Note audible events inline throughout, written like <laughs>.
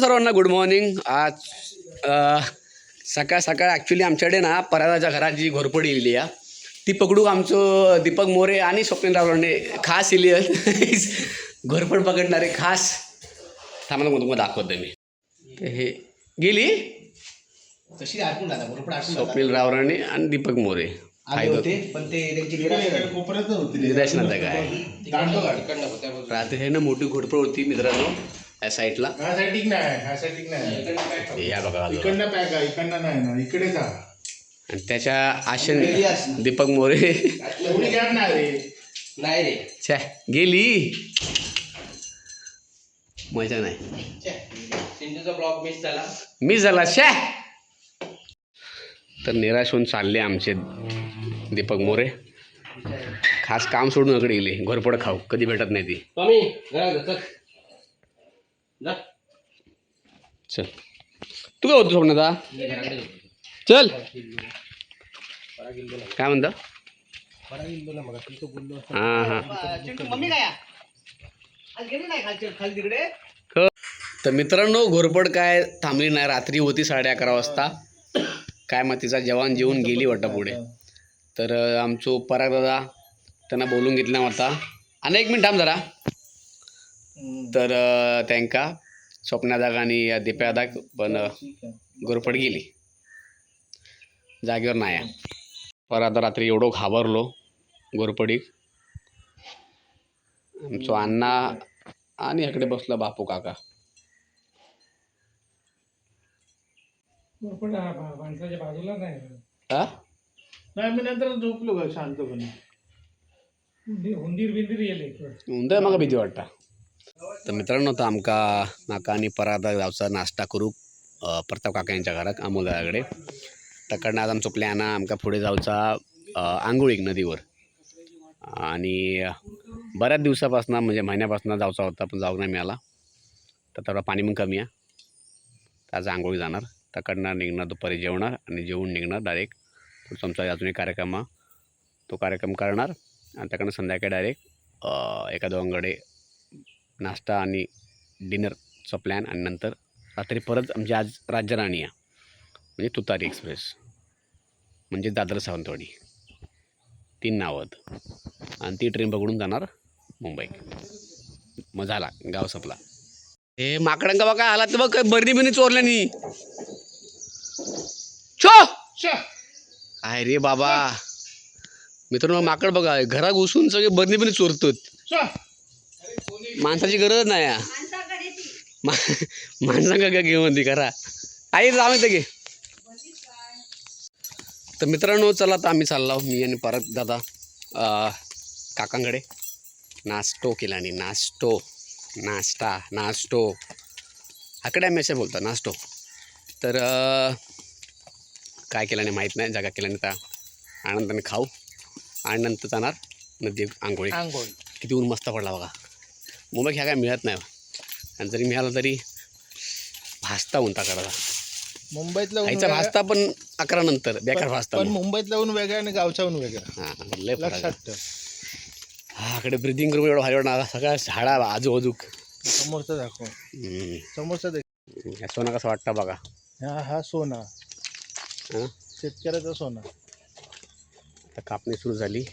सर्वांना. Good morning आज सकाळ सकाळ ॲक्च्युली आमच्याकडे ना परादाच्या घरात जी घोरपड येयली आहे ती पकडू आमचं दीपक मोरे आणि स्वप्नील रावणे खास येली <laughs> घोरपड पकडणारे खास. थांबा मग तुम्हाला दाखवतो मी. तर हे गेली? तशी राहता राहता स्वप्नील रावराणे आणि दीपक मोरे. होते पण ते काय? रात्री आहे ना मोठी घोरपड होती मित्रांनो. या साईडला. ह्या साईडिक नाही ह्या साईडिक नाही. या बघा. इकडनं पॅक आहे इकडनं नाही ना इकडे जा. आणि त्याच्या आशेने दीपक मोरे. एवढी गॅप नाही रे. नाही रे. छे गेली. मजा नाही. सिंधूचा मिस झाला. मी झाला शे तर निराश होऊन चालले आमचे दीपक मोरे. खास काम सोडून इकडे गेले घोरपड खाऊ. कधी भेटत नाही ती. स्वामी घरात जा. चल. तू काय होतो सोडण्याचा मी चल. काय म्हणता? हां हां. तर मित्रांनो घोरपड काय थांबली नाही. रात्री होती साडे अकरा वाजता. काय मग तिचा जवान जेवून गेली वाटतं पुढे. तर आमचो पराग दादा त्यांना बोलून घेतला होता आणि एक मिनिट थांब जरा. तर त्यांका स्वप्नादाग आणि दिप्यादाग पण घोरपड गेली. जागेवर नाही आहे. पर आता रात्री एवढं घाबरलो घोरपडीक आमचो अण्णा आणि इकडे बसला बापू काका. बाजूला नाही. हा नाही मी नंतर झोपलो शांतपणे. हुंदीर हुंदीर बिंदीर येले उंदर म्हाका भीती वाटता. तर मित्रांनो तर आमका नाका आणि परादा गावचा नाश्ता करू प्रताप काका यांच्या घरात अमोलदाकडे तकडनं आज आमचो प्लॅन हा आमका पुढे जाऊचा आंघोळीक नदीवर. आणि बऱ्याच दिवसापासून म्हणजे महिन्यापासून जाऊचा होता पण जाऊ नाही मिळाला. तर तेवढा पाणी पण कमी आहे. तर आज आंघोळी जाणार. तकडनं निघणार दुपारी जेवणार आणि जेवून निघणार डायरेक्ट पुढचा आमचा अजून एक कार्यक्रम तो कार्यक्रम करणार आणि त्याकडनं संध्याकाळी डायरेक्ट एका दोघांकडे नाश्ता आणि डिनरचा प्लॅन आणि नंतर रात्री परत आमची आज राज्यराणी या म्हणजे तुतारी एक्सप्रेस. म्हणजे दादर सावंतवाडी. तीन नावं आहेत. आणि ती ट्रेन पकडून जाणार मुंबई मग झाला गाव संपला. हे माकडांका बघा आला तर बघ बरणी बिनी चोरल्यानी छो! काय रे बाबा. मित्रांनो माकड बघा घरा घुसून सगळे बरणी बिनी चोरतात. माणसाची गरज नाही माणसांका काय घेऊन ती करा. आई जाऊ घे. तर मित्रांनो चला आता आम्ही चाललो मी आणि परत दादा काकांकडे. नाश्तो केला आणि नाश्तो. नाश्ता नाश्तो. आकडे आम्ही असे बोलतो नाश्तो. तर काय केल्याने माहीत नाही जागा केल्याने तर आनंदाने खाऊ. आणि नंतर जाणार नदी आंघोळी. आंघोळ. किती ऊन मस्त पडला बघा. मुंबईत ह्या काय मिळत नाही. आणि जरी मिळाला तरी भाजता ऊन करायला मुंबईतला आईचा भाजता पण अकरा नंतर बेकार भाजता पण मुंबईतला ऊन वेगळा आणि गावचा ऊन वेगळा. हां लय फरक लक्षात आहे. ठेव. हा इकडे ब्रिदिंग करून एवढं भारी वाटणार. सगळ्या झाडा आजूबाजू समोरचा दाखव. समोरचा देख सोना कसं वाटतं बघा. हा हा सोना. शेतकऱ्याचा सोना. आता कापणी सुरू झाली.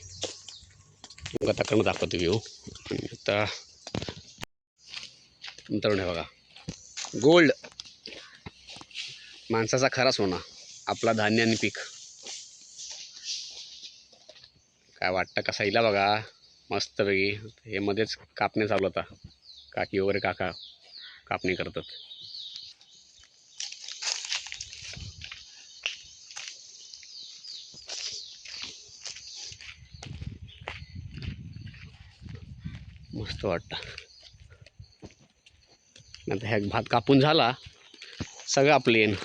आता दाखवतो घेऊ आता तरुण हे बघा. गोल्ड माणसाचा खरा सोना आपला धान्य आणि पीक. काय वाटतं कसा इला बघा? मस्तपैकी. हे मध्येच कापणे चालू होता. काकी वगैरे काका कापणी करतात. मस्त वाटतं. नंतर ह्या भात कापून झाला. सगळा प्लेन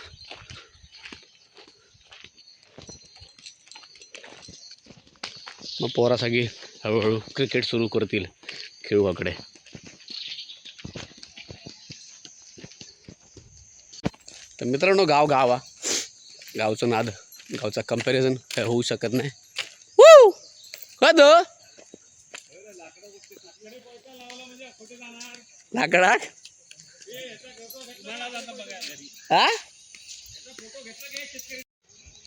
मग पोरा सगळी हळूहळू क्रिकेट सुरू करतील खेळूकडे तर मित्रांनो गाव गाव. हा गावचं नाद गावचा कंपॅरिझन काय होऊ शकत नाही. कद लाकडाक? हा?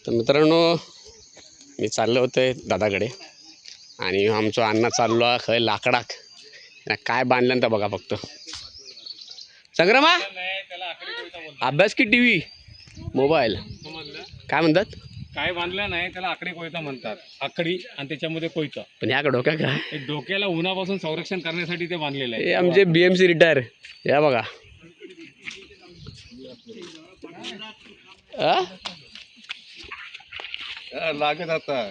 तर मित्रांनो मी चाललो होते दादाकडे. आणि आमचो अण्णा चाललो खंय लाकडाक. काय बांधलं तर बघा फक्त. संग्रामा? अभ्यास की टी व्ही मोबाईल. काय म्हणतात? काय बांधलं नाही त्याला आकडी कोयता म्हणतात. आकडी आणि त्याच्यामध्ये कोयता. पण ह्या डोक्या काय? डोक्याला उन्हापासून संरक्षण करण्यासाठी ते बांधलेलं आहे. आमचे बी एम सी रिटायर या बघा? लागत आता.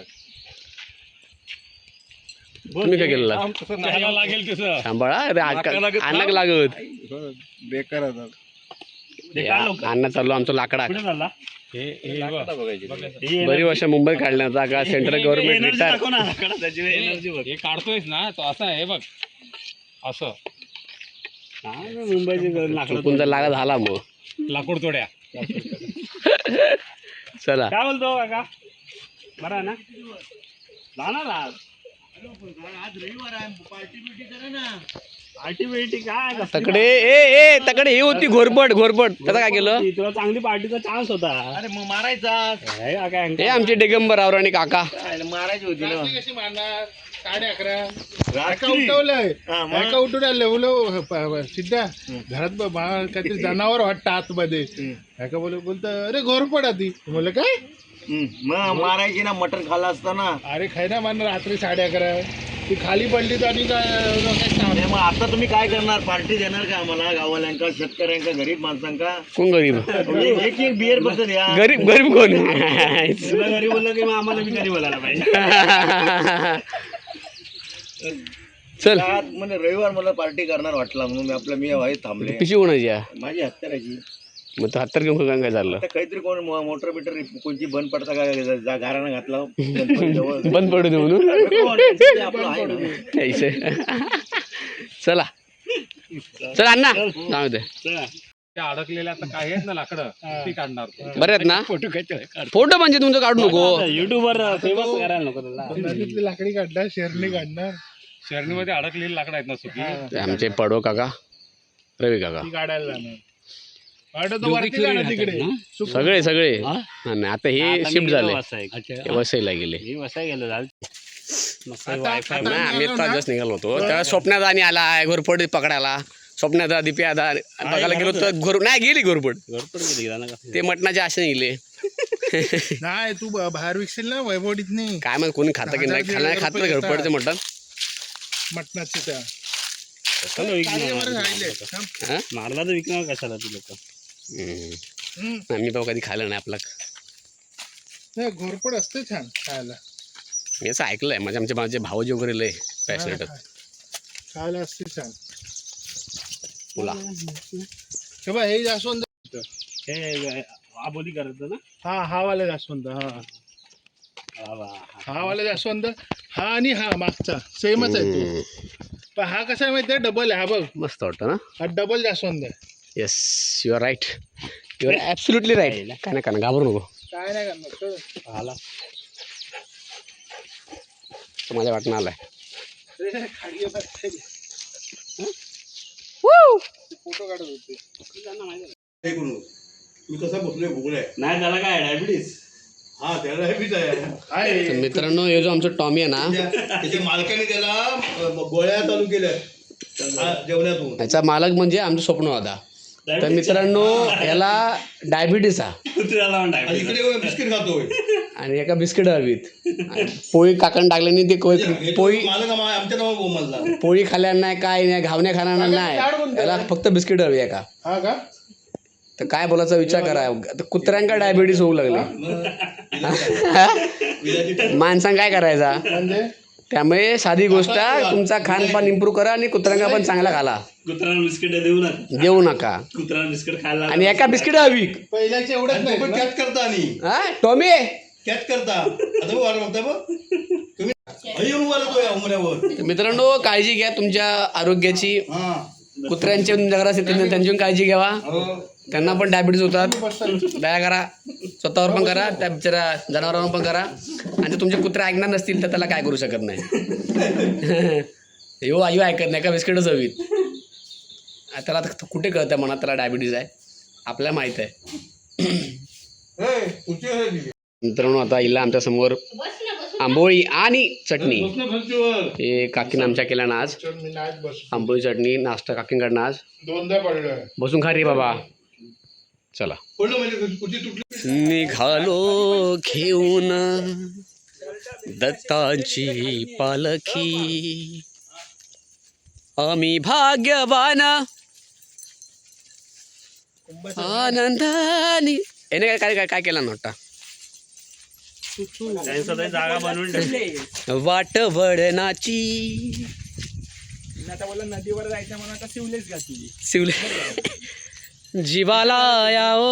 तुम्ही काय केलेला? त्याला लागेल तसं सांभाळा. अरे अन्न लागत. बेकार आता. अन्न चाललो आमचं लाकडा हे हे बघ. बरी वर्ष मुंबई काढण्याचा का सेंट्रल गव्हर्नमेंट रिटायर हे काढतोयस ना तो असा आहे बघ. असं. चुकून जर लागा झाला मग. लाकूड तोड्या. चला. काय बोलतो काका बरा ना? जाणार आज. आज रविवार आहे पार्टी बिर्टी करा ना पार्टी बिर्टी काय तकडे ए ए तकडे हे होती घोरपट घोरपट. त्याचं काय केलं? तुला चांगली पार्टीचा चान्स होता. अरे मग मारायचा. हे आमचे डेगंबर आवराणी काका. मारायची होती ना. कशी मारणार? साडे अकरा. एका उठवलंय. एका उठून आलं उलो सिद्धा. घरात ब- बा- काहीतरी जनावर वाटतं आतमध्ये. एका बोल बोलत अरे घोरपड आधी. बोल काय? मग मारायची ना मटण खाल्लं असतं ना अरे खाय ना मान रात्री साडे अकरा ती खाली पडली तर काय मग आता तुम्ही काय करणार? पार्टी देणार का आम्हाला गावाल्यांका शेतकऱ्यांका गरीब माणसांका? कोण गरीब? एक एक बियर बसत या. गरीब गरीब कोण? तुला गरीब बोललं की मग आम्हाला बी गरीब बोलायला पाहिजे. चल. आज म्हणजे रविवार मला पार्टी करणार वाटला म्हणून मी आपलं मी वाईट थांबले. पिशी कोणाची आहे? माझी हत्याराची. मग तो हत्तर घेऊन काय काय झालं आता काहीतरी कोण मोटर बिटर कोणची बंद पडता का जा- घरानं घातला <laughs> जवळ. बंद पडू दे म्हणून. <laughs> कोण? ते आपलं आहे ना. ऐसे चला. चल अण्णा. जाऊ दे. त्या अडकलेल्या आता काय आहेत ना लाकडं ती काढणार तो. बरे आहेत ना? फोटो म्हणजे तुमचं काढू नको. युट्यूबवर फेमस करायला नको त्याला. नदीतली लाकडी काढणार शेरणी काढणार. शरणीमध्ये अडकलेली लाकडं आहेत ना सुकी? ते आमचे पडो काका रवी काका. ती काढायला जाणार वाटत तर वरती जाणार तिकडे सगळे सगळे. नाही आता हे शिफ्ट झाले. हे वसईला गेले. नाही आम्ही निघालो होतो. तेव्हा स्वप्नात आणि आला घोरपड पकडायला. स्वप्नात आधा बघायला गेलो तर घोर नाही गेली घोरपड. ते मटणाचे आशे गेले नाही तू बाहेर विकशील ना? वैभवडीत नाही काय मग कोणी खातं की नाही? खायला खात नाही घरपडचे मटण? मटणाचे त्या? मारला तर विकणार कशाला ती लोक? हम्म. हम्म. नाही, मी बाबा कधी खाल्लं नाही आपला. घोरपड असते छान खायला. मी असं ऐकलंय माझे आमचे माझे भाऊजी वगैरे लय पॅशनेट खायला असते छान. मुला हे हे जास्वंद. हे आबोली करायचं ना? हा हा वाला जास्वंद हा. हा वाला जास्वंद हा आणि हा मागचा. सेमच आहे तो. पण हा कसा आहे माहिती आहे डबल आहे हा बघ. मस्त वाटतं ना? हा डबल जास्वंद आहे. Yes you are right you are absolutely right काय नाही काय नाही घाबरू नको. काय नाही करणार. आला. तो माझ्या वाटणं आलाय. आहे बघ. फोटो काढत होते. मी कसा बसलोय भुगले नाही त्याला काय डायबिटीस हा त्याला बीच आहे. तर मित्रांनो हे जो आमचा टॉमी आहे ना त्याच्या मालकाने त्याला अ, गोळ्या चालू केल्या आ, जेवणातून. याचा मालक म्हणजे आमचं स्वप्न होता तर मित्रांनो याला डायबिटीस हा. आणि इकडे बिस्किट खातोय आणि एका बिस्किट हवीत. पोळी काकण टाकल्याने ते कोय- पोळी पोळी खाल्या नाही काय नाही घावण्या खाणार नाही. याला फक्त बिस्किट हवी आहे का? हा का? तर काय बोलायचा विचार करा. कुत्र्यांका डायबिटीस होऊ लागले? माणसां काय करायचा? म्हणजे? त्यामुळे साधी गोष्ट तुमचा खानपान इम्प्रूव्ह करा आणि कुत्र्यांका पण चांगला खाला कुत्र्याला बिस्किट देऊ नका. देऊ नका. कुत्र्याला बिस्किट खायला आणि एका बिस्किट हवी. पहिल्याचे एवढंच नाही? कॅच करता आणि. हा? टॉमी? कॅच करता. आता बघ तुम्ही उमऱ्यावर तर मित्रांनो काळजी घ्या तुमच्या आरोग्याची. हा. कुत्र्यांची असतील त्यांची पण काळजी घ्यावा. हो. त्यांना पण डायबिटीज होतात. <laughs> दया करा. स्वतःवर पण करा त्या बिचारा जनावरांवर पण करा. आणि तुमचे कुत्रे ऐकणार नसतील तर त्याला काय करू शकत नाही. <laughs> यो आयु ऐकत नाही का? बिस्किटच हवीत त्याला कुठे कळतं म्हणा त्याला डायबिटीज आहे? आपल्याला माहीत आहे. मित्रांनो आता हिला आमच्यासमोर आंबोळी आणि चटणी. हे काकीनं आमच्या केल्या ना आज. आंबोळी चटणी नाश्ता काकींकडनं आज. दोनदा बसून खा रे बाबा. चला. म्हणजे निघालो घेऊन. दत्तांची पालखी. आम्ही भाग्यवान. आनंदानी. याने काय काय काय काय केलं नव्हता जागा बनवून वाट वडनाची नदीवर जायचं म्हणून शिवलेच घातली. शिवले. जीवाला याओ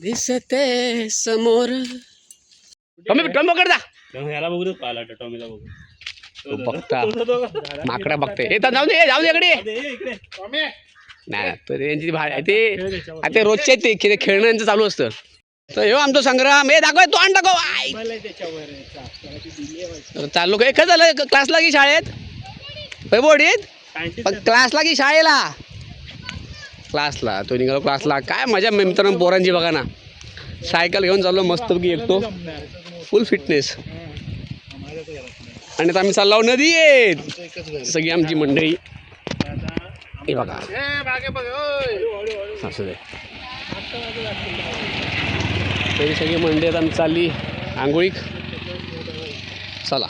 दिसते समोर। टॉमी टॉमी पकड जा. याला बघू पाला टॉमीला बघू. तो बघता. <laughs> माकडा बघते हे तर जाऊ दे जाऊ दे इकडे. इकडे. स्वामी नाही नाही, तर यांची ते. आता रोजचे ते खेळ खेळणं यांचं चालू असतं. तर हे आमचा संग्राम. हे दाखव तो आण दाखव चाललो काय काय झालं? क्लासला की शाळेत? पैबोडीत पण क्लासला की शाळेला? क्लासला तो निघालो क्लासला काय मजा मित्रांनो पोरांची बघा ना. सायकल घेऊन चाललो मस्तपैकी एकतो फुल फिटनेस आणि आता आम्ही चाललो नदी येत सगळी आमची मंडळी. हे बघा. ए मागे बघ ओय. असू दे. तरी सगळी मंडळी आता आम्ही चालली. आंघोळीक चला.